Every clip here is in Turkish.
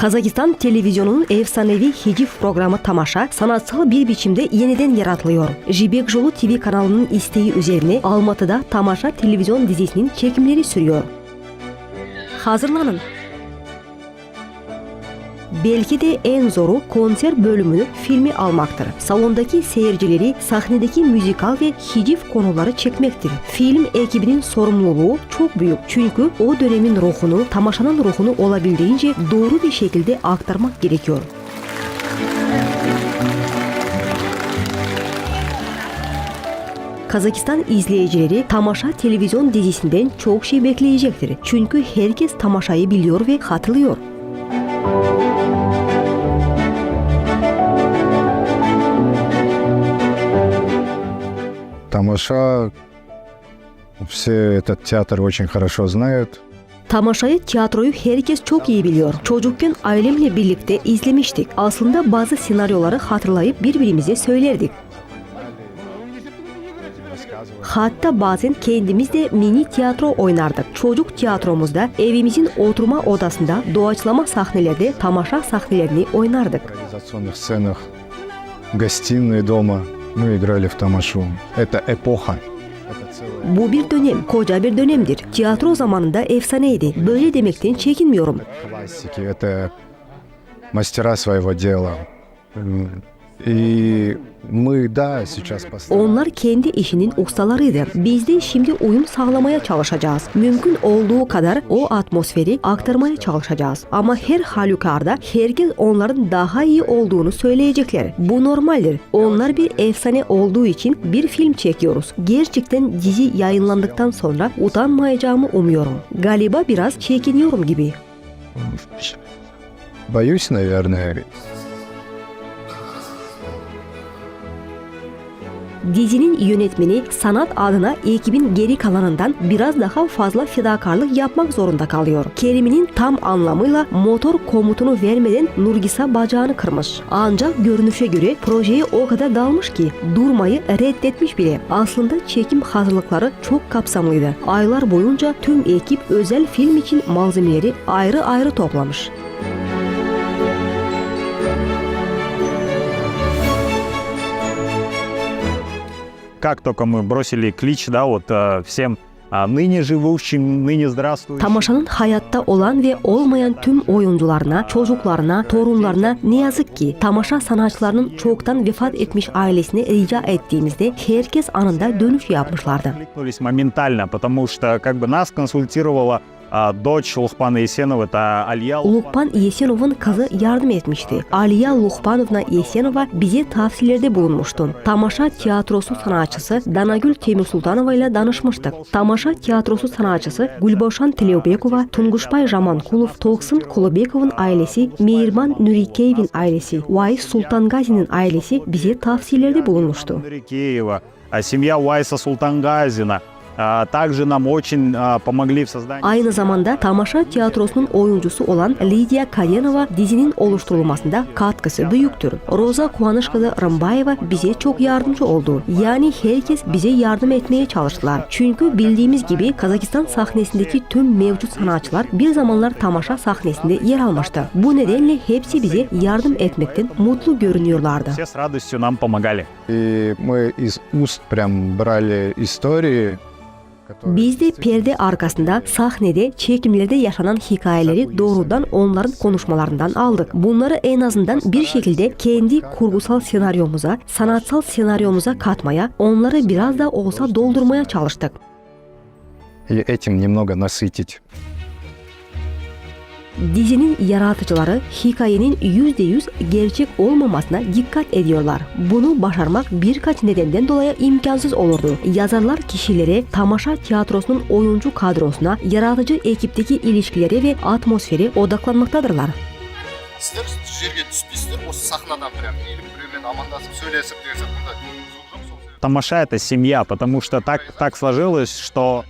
Kazakistan televizyonunun efsanevi Hicif programı Tamaşa sanatsal bir biçimde yeniden yaratılıyor. Jibek Jolu TV kanalının isteği üzerine Almatı'da Tamaşa televizyon dizisinin çekimleri sürüyor. Hazırlanın. Belki de en zoru konser bölümünü filmi almaktır. Salondaki seyircileri sahnedeki müzikal ve hicif konuları çekmektir. Film ekibinin sorumluluğu çok büyük. Çünkü o dönemin ruhunu, tamaşanın ruhunu olabildiğince doğru bir şekilde aktarmak gerekiyor. Kazakistan izleyicileri Tamaşa televizyon dizisinden çok şey bekleyecektir. Çünkü herkes Tamaşa'yı biliyor ve katılıyor. Тамаша, все этот театр очень хорошо знают. Tamaşayı, tiyatroyu herkes çok iyi biliyor. Çocukken ailemle birlikte izlemiştik. Aslında bazı senaryoları hatırlayıp birbirimize söylerdik. Hatta bazen kendimiz de mini tiyatro oynardık. Çocuk tiyatromuzda evimizin oturma odasında doğaçlama sahnelerde tamaşa sahnelerini oynardık. В реализационных сценах, в гостиной дома мы играли в тамашу. Это эпоха. Bu bir dönem, koca bir dönemdir. Tiyatro zamanında efsaneydi. Böyle demekten çekinmiyorum. это мастера своего дела. М, И мы, да, сейчас постараемся. Onlar kendi işinin ustalarıdır. Biz de şimdi uyum sağlamaya çalışacağız. Mümkün olduğu kadar o atmosferi aktarmaya çalışacağız. Ama her halükarda herkes onların daha iyi olduğunu söyleyecekler. Bu normaldir. Onlar bir efsane olduğu için bir film çekiyoruz. Gerçekten dizi yayınlandıktan sonra utanmayacağımı umuyorum. Galiba biraz çekiniyorum gibi. Боюсь, наверное, Dizinin yönetmeni sanat adına ekibin geri kalanından biraz daha fazla fedakarlık yapmak zorunda kalıyor. Kelimenin tam anlamıyla motor komutunu vermeden Nurgisa bacağını kırmış. Ancak görünüşe göre projeye o kadar dalmış ki durmayı reddetmiş bile. Aslında çekim hazırlıkları çok kapsamlıydı. Aylar boyunca tüm ekip özel film için malzemeleri ayrı ayrı toplamış. как только мы бросили клич, да, вот э, всем а, ныне живущим, ныне здравствующим. Tamaşanın hayatta olan ve olmayan tüm oyuncularına, çocuklarına, torunlarına ne yazık ki tamaşa sanatçılarının çoktan vefat etmiş ailesine rica ettiğimizde herkes anında dönüş yapmışlardı. Откликнулись моментально, потому что как бы нас консультировала а, дочь Лухпана Есенова, это Алия Lukpan Yesenov'un kızı yardım etmişti. Aliya Lukpanovna Yesenova bize tavsiyelerde bulunmuştu. Tamaşa tiyatrosu sanatçısı Danagül Temir Sultanova ile danışmıştık. Tamaşa tiyatrosu sanatçısı Gülboşan Teleobekova, Tunguşbay Jamankulov, Tolksin Kulubekov'un ailesi, Mehirban Nurikeyev'in ailesi, Vaiz Sultangazi'nin ailesi bize tavsiyelerde bulunmuştu. Рикеева, а, семья Уайса Султангазина. А, Также нам очень а, помогли в создании... Aynı zamanda Tamaşa tiyatrosunun oyuncusu olan Lidia Kayenova dizinin oluşturulmasında katkısı büyüktür. Roza Kuanışkılı Rımbayeva bize çok yardımcı oldu. Yani herkes bize yardım etmeye çalıştılar. Çünkü bildiğimiz gibi Kazakistan sahnesindeki tüm mevcut sanatçılar bir zamanlar Tamaşa sahnesinde yer almıştı. Bu nedenle hepsi bize yardım etmekten mutlu görünüyorlardı. Все с радостью нам помогали. И мы из уст прям брали истории, которые Biz de perde arkasında sahnede çekimlerde yaşanan hikayeleri doğrudan onların konuşmalarından aldık. Bunları en azından bir şekilde kendi kurgusal senaryomuza, sanatsal senaryomuza katmaya, onları biraz da olsa doldurmaya çalıştık. и этим немного насытить. Dizinin yaratıcıları hikayenin %100 gerçek olmamasına dikkat ediyorlar. Bunu başarmak birkaç nedenden dolayı imkansız olurdu. Yazarlar kişilere, tamaşa tiyatrosunun oyuncu kadrosuna, yaratıcı ekipteki ilişkilere ve atmosfere odaklanmaktadırlar. сіздер жерге түспейсіздер осы сахнадан прям иіліп біреумен амандасып сөйлесіп деген сияқты Тамаша — это семья, потому что так, так сложилось, что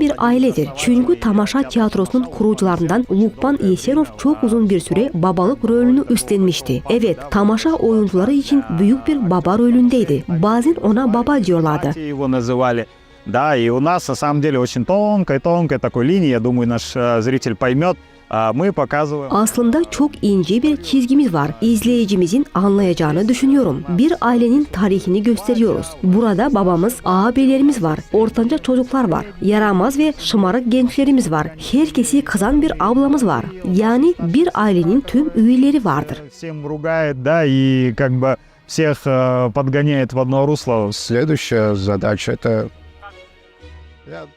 bir ailedir. Çünkü Tamaşa tiyatrosunun kurucularından Lukman Yesenov çok uzun bir süre babalık rolünü üstlenmişti. Evet, Tamaşa oyuncuları için büyük bir baba rolündeydi. Bazen ona baba diyorlardı. Батей его называли. Да, и у нас на самом деле очень тонкой-тонкой такой линии, я думаю, наш э, зритель поймет. А Мы показываем Aslında çok ince bir çizgimiz var. İzleyicimizin anlayacağını düşünüyorum. Bir ailenin tarihini gösteriyoruz. Burada babamız, ağabeylerimiz var. Ortanca çocuklar var. Yaramaz ve şımarık gençlerimiz var. Herkesi kızan bir ablamız var. Yani bir ailenin tüm üyeleri vardır. всем ругает, да, и как бы всех э, подгоняет в одно русло. Следующая задача это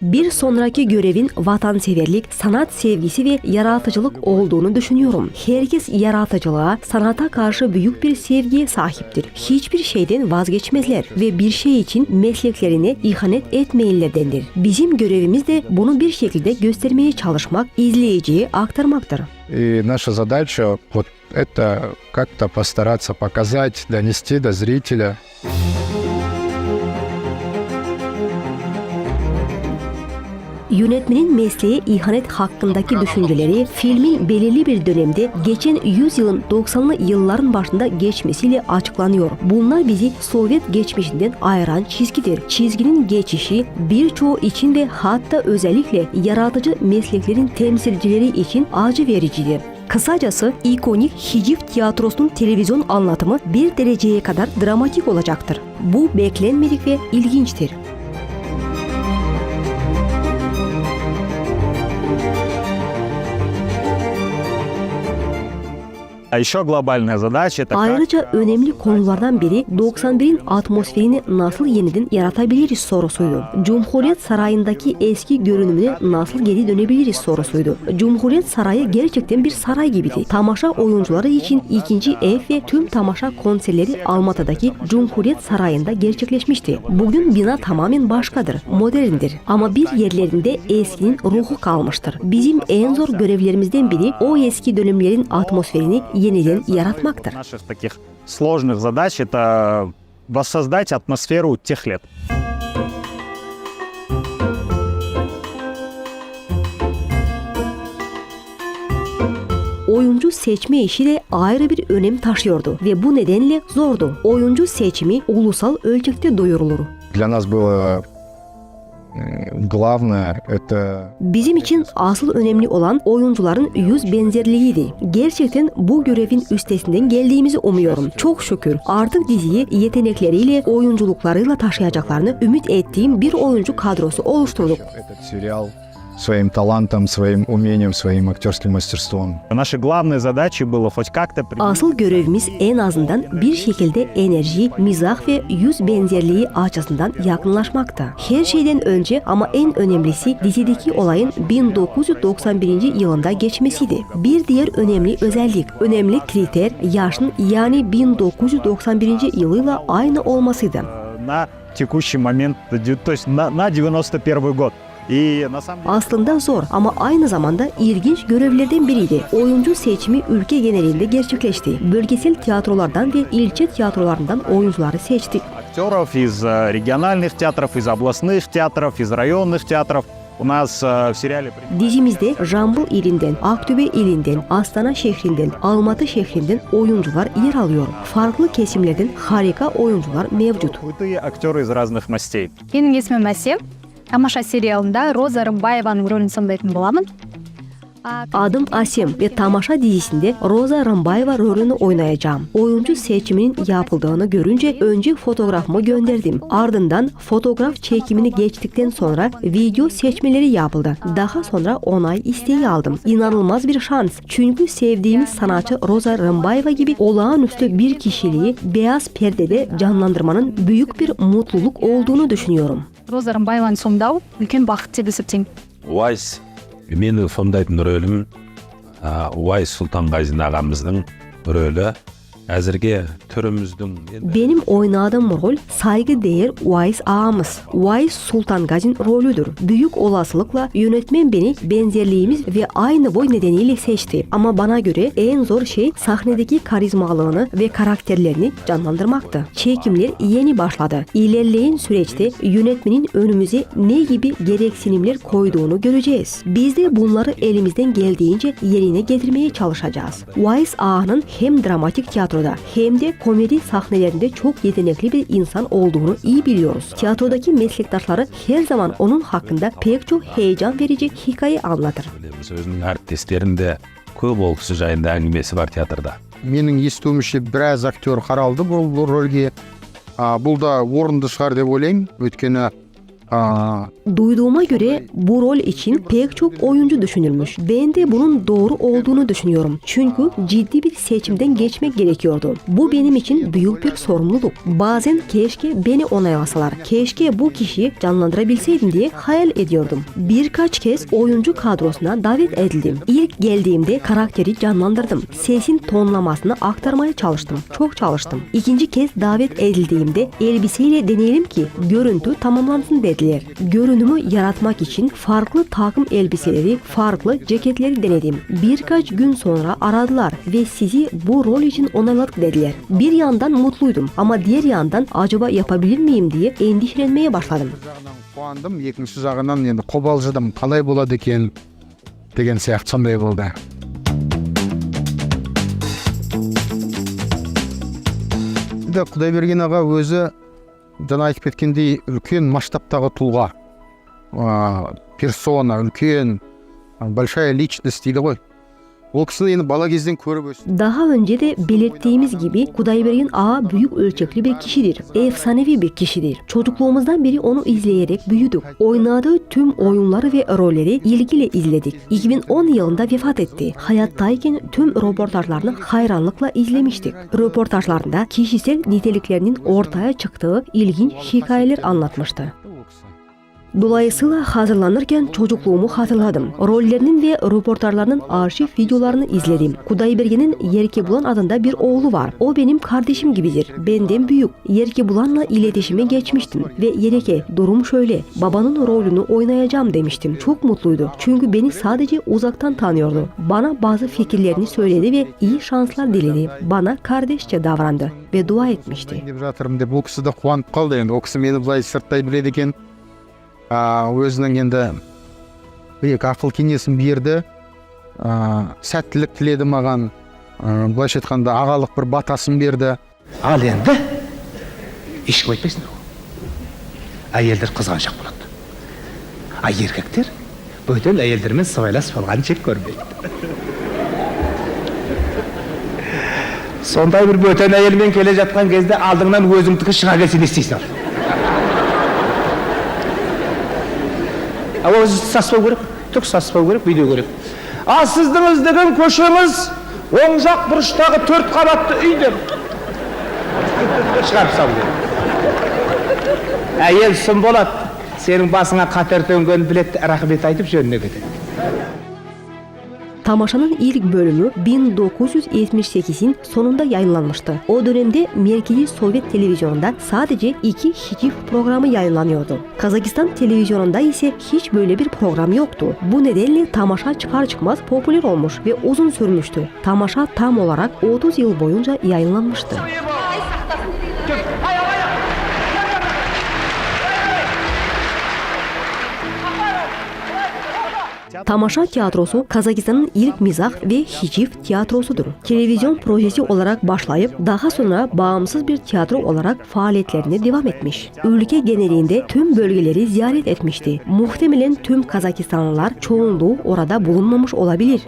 Bir sonraki görevin vatanseverlik, sanat sevgisi ve yaratıcılık olduğunu düşünüyorum. Herkes yaratıcılığa, sanata karşı büyük bir sevgiye sahiptir. Hiçbir şeyden vazgeçmezler ve bir şey için mesleklerine ihanet etmeyirler denir. Bizim görevimiz de bunu bir şekilde göstermeye çalışmak, izleyiciye aktarmaktır. и наша задача вот это как-то постараться показать, донести до зрителя. Yönetmenin mesleğe ihanet hakkındaki düşünceleri filmin belirli bir dönemde geçen yüzyılın 90'lı yılların başında geçmesiyle açıklanıyor. Bunlar bizi Sovyet geçmişinden ayıran çizgidir. Çizginin geçişi birçoğu için ve hatta özellikle yaratıcı mesleklerin temsilcileri için acı vericidir. Kısacası ikonik Hiciv tiyatrosunun televizyon anlatımı bir dereceye kadar dramatik olacaktır. Bu beklenmedik ve ilginçtir. Ayrıca önemli konulardan biri 91'in atmosferini nasıl yeniden yaratabiliriz sorusuydu. Cumhuriyet Sarayı'ndaki eski görünümüne nasıl geri dönebiliriz sorusuydu. Cumhuriyet Sarayı gerçekten bir saray gibiydi. Tamaşa oyuncuları için ikinci ev ve tüm tamaşa konserleri Almatı'daki Cumhuriyet Sarayı'nda gerçekleşmişti. Bugün bina tamamen başkadır, moderndir. Ama bir yerlerinde eskinin ruhu kalmıştır. Bizim en zor görevlerimizden biri o eski dönemlerin atmosferini yeniden yaratmaktır. наших таких сложных задач это воссоздать атмосферу тех лет. Oyuncu seçme işi de ayrı bir önem taşıyordu ve bu nedenle zordu. Oyuncu seçimi ulusal ölçekte duyurulur. Для нас было м, главное это Bizim için asıl önemli olan oyuncuların yüz benzerliğiydi. Gerçekten bu görevin üstesinden geldiğimizi umuyorum. Çok şükür artık diziyi yetenekleriyle, oyunculuklarıyla taşıyacaklarını ümit ettiğim bir oyuncu kadrosu oluşturduk этот сериал своим талантом, своим умением, своим актерским мастерством. Нашей главной задачей было хоть как-то приблизить Asıl görevimiz en azından bir şekilde enerji, mizah ve yüz benzerliği açısından yakınlaşmakta. Her şeyden önce ama en önemlisi dizideki olayın 1991 yılında geçmesiydi. Bir diğer önemli özellik, önemli kriter yaşın yani 1991 yılıyla aynı olmasıydı. э, на текущий момент, д- то есть на, на 91 год. И на самом деле Aslında zor ama aynı zamanda ilginç görevlerden biriydi. Oyuncu seçimi ülke genelinde gerçekleşti. Bölgesel tiyatrolardan ve ilçe tiyatrolarından oyuncuları seçtik. актеров из э, региональных театров, из областных театров, из районных театров. У нас э, в сериале при- Dizimizde Jambul ilinden, Aktöbe ilinden, Astana şehrinden, Almatı şehrinden oyuncular yer alıyor. Farklı kesimlerden harika oyuncular mevcut. крутые актеры из разных мастей. менің есімім әсем тамаша сериалында роза рымбаеваның рөлін сомдайтын боламын А, Adım Asem ve Tamaşa dizisinde Roza Rambayeva rolünü oynayacağım. Oyuncu seçiminin yapıldığını görünce önce fotoğrafımı gönderdim. Ardından fotoğraf çekimini geçtikten sonra video seçmeleri yapıldı. Daha sonra onay isteği aldım. İnanılmaz bir şans. Çünkü sevdiğimiz sanatçı Roza Rambayeva gibi olağanüstü bir kişiliği beyaz perdede canlandırmanın büyük bir mutluluk olduğunu düşünüyorum. Роза рымбаеваны сомдау үлкен бақыт деп есептеймін. Уайс менің сомдайтын рөлім уайс сұлтанғазин ағамыздың рөлі. Әзірге түріміздің енді Benim oynadığım rol saygıdeğer Wise ağamız. Wise Sultan Gaz'in rolüdür. Büyük olasılıkla yönetmen beni benzerliğimiz ve aynı boy nedeniyle seçti. Ama bana göre en zor şey sahnedeki karizmalığını ve karakterlerini canlandırmaktı. Çekimler yeni başladı. İlerleyen süreçte yönetmenin önümüze ne gibi gereksinimler koyduğunu göreceğiz. Biz de bunları elimizden geldiğince yerine getirmeye çalışacağız. Wise ağanın hem dramatik tiyatroda hem de komedi sahnelerinde çok yetenekli bir insan olduğunu iyi biliyoruz. Tiyatrodaki meslektaşları her zaman onun hakkında pek çok heyecan verici hikaye anlatır. білеміз өзінің әріптестерінде көп ол кісі жайында әңгімесі бар театрда менің естуімше біраз актер қаралды бұл рөлге а, бұл да орынды шығар деп ойлаймын өйткені а, Duyduğuma göre bu rol için pek çok oyuncu düşünülmüş. Ben de bunun doğru olduğunu düşünüyorum. Çünkü ciddi bir seçimden geçmek gerekiyordu. Bu benim için büyük bir sorumluluk. Bazen keşke beni onaylasalar. Keşke bu kişiyi canlandırabilseydim diye hayal ediyordum. Birkaç kez oyuncu kadrosuna davet edildim. İlk geldiğimde karakteri canlandırdım. Sesin tonlamasını aktarmaya çalıştım. Çok çalıştım. İkinci kez davet edildiğimde elbiseyle deneyelim ki görüntü tamamlansın dediler Görünümü yaratmak için farklı takım elbiseleri, farklı ceketleri denedim. Birkaç gün sonra aradılar ve sizi bu rol için onayladık dediler. Bir yandan mutluydum ama diğer yandan acaba yapabilir miyim diye endişelenmeye başladım. бір жағынан қуандым екінші жағынан енді қобалжыдым қалай болады екен деген сияқты сондай болды енді құдайберген аға өзі жаңа айтып кеткендей үлкен масштабтағы тұлға а, персона үлкен большая личность дейді ғой. Daha önce de belirttiğimiz gibi Kudaybergen Ağa büyük ölçekli bir kişidir. Efsanevi bir kişidir. Çocukluğumuzdan beri onu izleyerek büyüdük. Oynadığı tüm oyunları ve rolleri ilgiyle izledik. 2010 yılında vefat etti. Hayattayken tüm röportajlarını hayranlıkla izlemiştik. Röportajlarında kişisel niteliklerinin ortaya çıktığı ilginç hikayeler anlatmıştı. Dolayısıyla hazırlanırken çocukluğumu hatırladım. Rollerinin ve röportajlarının arşiv videolarını izledim. Kudaybergen'in Yerkebulan adında bir oğlu var. O benim kardeşim gibidir. Benden büyük. Yerkebulan'la iletişime geçmiştim ve Yereke durum şöyle. Babanın rolünü oynayacağım demiştim. Çok mutluydu. Çünkü beni sadece uzaktan tanıyordu. Bana bazı fikirlerini söyledi ve iyi şanslar diledi. Bana kardeşçe davrandı ve dua etmişti. Өзінің енді екі ақыл кеңесін берді. А, сәттілік тіледі маған. А, былайша айтқанда ағалық бір батасын берді. Ал енді ешкім айтпайсыңдар ғой әйелдер қызғаншақ болады. А еркектер бөтен әйелдермен сыбайлас болғанын жек көрмейді. Сондай бір бөтен әйелмен келе жатқан кезде алдыңнан өзіңдікі шыға келсе не істейсің өзі саспау керек түк саспау керек бүйту керек ал сіздің іздеген көшеңіз оң жақ бұрыштағы төрт қабатты үй деп шығарып салу керек әйел сұм болады сенің басыңа қатер төнгенін біледі рахмет айтып жөніне кетеді Tamaşanın ilk bölümü 1978'in sonunda yayınlanmıştı. O dönemde merkezi Sovyet televizyonunda sadece iki hicif programı yayınlanıyordu. Kazakistan televizyonunda ise hiç böyle bir program yoktu. Bu nedenle tamaşa çıkar çıkmaz popüler olmuş ve uzun sürmüştü. Tamaşa tam olarak 30 yıl boyunca yayınlanmıştı. Tamaşa tiyatrosu Kazakistan'ın ilk mizah ve hicif tiyatrosudur. Televizyon projesi olarak başlayıp daha sonra bağımsız bir tiyatro olarak faaliyetlerine devam etmiş. Ülke genelinde tüm bölgeleri ziyaret etmişti. Muhtemelen tüm Kazakistanlılar çoğunluğu orada bulunmamış olabilir.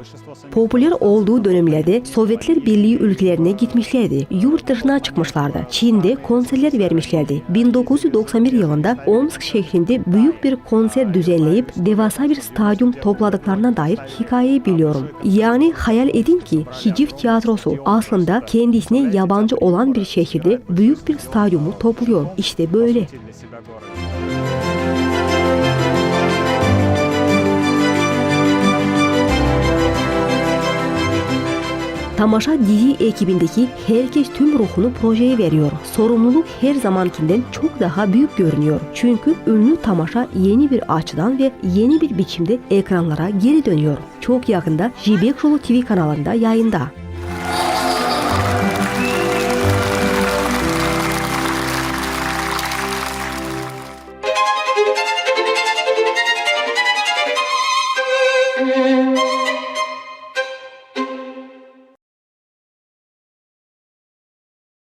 Popüler olduğu dönemlerde Sovyetler Birliği ülkelerine gitmişlerdi. Yurt dışına çıkmışlardı. Çin'de konserler vermişlerdi. 1991 yılında Omsk şehrinde büyük bir konser düzenleyip devasa bir stadyum topladıklarına dair hikayeyi biliyorum. Yani hayal edin ki Hicif tiyatrosu aslında kendisine yabancı olan bir şehirde büyük bir stadyumu topluyor. İşte böyle. Tamaşa dizi ekibindeki herkes tüm ruhunu projeye veriyor. Sorumluluk her zamankinden çok daha büyük görünüyor. Çünkü ünlü Tamaşa yeni bir açıdan ve yeni bir biçimde ekranlara geri dönüyor. Çok yakında Jibek Yolu TV kanalında yayında.